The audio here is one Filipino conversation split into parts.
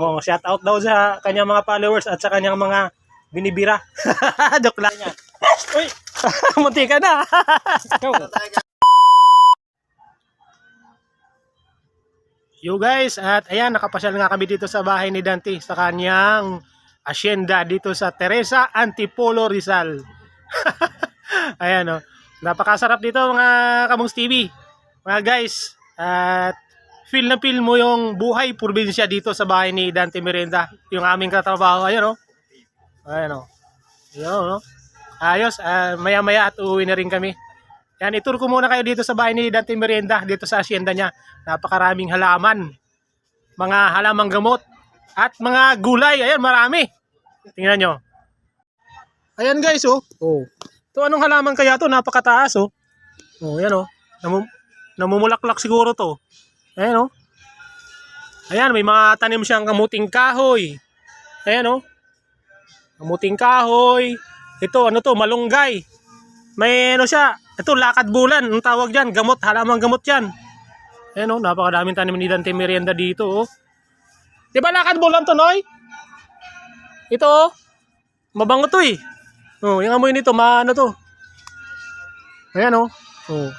Oh, shout out daw sa kanyang mga followers at sa kanyang mga binibira. Joke lang. Uy, munti ka na. Yo guys, at ayan, nakapasyal nga kami dito sa bahay ni Dante sa kanyang asyenda dito sa Teresa Antipolo Rizal. ayan o. Napakasarap dito mga Kamungs TV. Mga guys, at feel na feel mo yung buhay probinsya dito sa bahay ni Dante Mirenda. Yung aming katrabaho. Ayan o. Ayan o. Ayan o. Ayos, ah, maya-maya at uuwi na rin kami. Yan, itur ko muna kayo dito sa bahay ni Dante Merienda, dito sa asyenda niya. Napakaraming halaman. Mga halamang gamot. At mga gulay. Ayan, marami. Tingnan nyo. Ayan guys, oh. Oh. Ito anong halaman kaya to? Napakataas, oh. Oh, ayan, oh. Namu namumulaklak siguro to. Ayan, oh. Ayan, may mga tanim siyang kamuting kahoy. Ayan, oh. Kamuting kahoy. Ito, ano to? Malunggay. May ano siya, ito lakad bulan, ang tawag diyan, gamot, halamang gamot 'yan. Ayan oh, napakadaming tanim ni Dante Merienda dito oh. 'Di ba lakad bulan to, Noy? Ito oh. Mabango to eh. Oh, yung amoy nito, maano to. Ayan oh. Oh.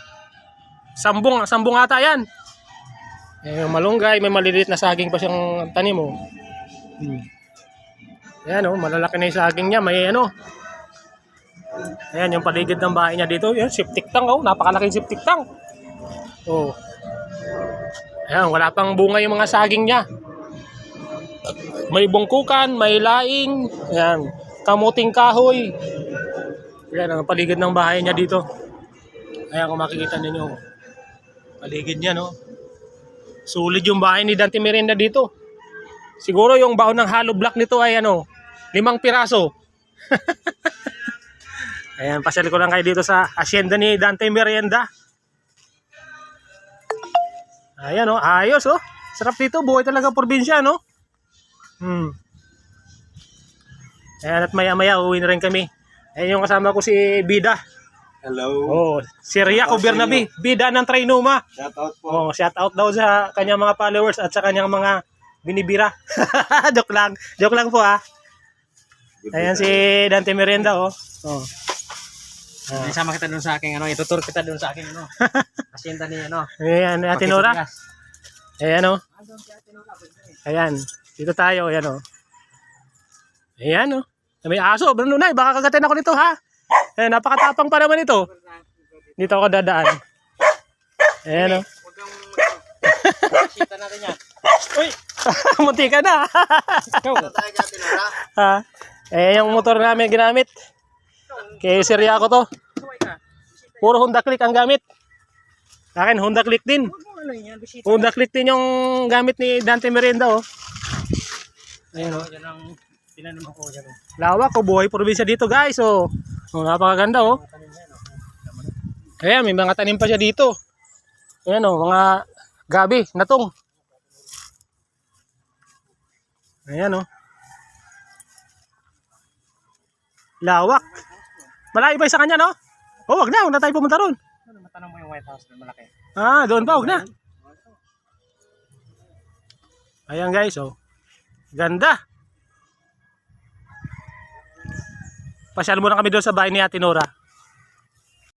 Sambong, sambong ata 'yan. Eh, malunggay, may maliliit na saging pa siyang tanim oh. Hmm. Ayan oh, malalaki na yung saging niya, may ano, Ayan yung paligid ng bahay niya dito. Yan, septic tank oh. Napakalaking septic tank. Oh. Ayan, wala pang bunga yung mga saging niya. May bungkukan, may laing. Ayan, kamuting kahoy. Ayan ang paligid ng bahay niya dito. Ayan kung makikita ninyo. Paligid niya no. Sulit yung bahay ni Dante Mirenda dito. Siguro yung baon ng hollow block nito ay ano, limang piraso. Ayan, pasyal ko lang kayo dito sa asyenda ni Dante Merienda. Ayan oh, ayos oh. Sarap dito, buhay talaga probinsya no. Hmm. Ayan at maya maya uwi na rin kami. Ayan yung kasama ko si Bida. Hello. Oh, si Riaco Bernabe, Bida ng Trinoma. Shout out po. Oh, shout out daw sa kanyang mga followers at sa kanyang mga binibira. Joke lang. Joke lang po ah. Ayan si Dante Merienda oh. Oh. Ah. May sama kita doon sa aking ano, itutur kita doon sa aking ano. Asyenda ni ano. Ayan, Ate Nora. Ayan o. Ayan. Dito tayo. Ayan o. Ayan o. May aso. Bruno na. Baka kagatin ako nito ha. Ayan, napakatapang pa naman ito. Dito ako dadaan. Ayan o. Huwag kang Asyenda natin yan. Uy! Munti ka na. Ikaw. Ha? Eh, yung motor namin ginamit. Kay Siri ako to. Puro Honda Click ang gamit. Akin, Honda Click din. Ano. Honda Click din yung gamit ni Dante Merienda oh. Ayan o. Yan ang tinanim ko oh. Lawak buhay probinsya dito guys oh. Oh, napakaganda oh. Ayan, may mga tanim pa siya dito. Ayan oh, mga gabi, natong. Ayan oh. Lawak. Malayo ba sa kanya no? Oh, wag na, wag na tayo pumunta ron. Ano, matanong mo yung White House na malaki. Ah, doon pa, wag na. Ayan guys, oh. Ganda. Pasyal muna kami doon sa bahay ni Ate Nora.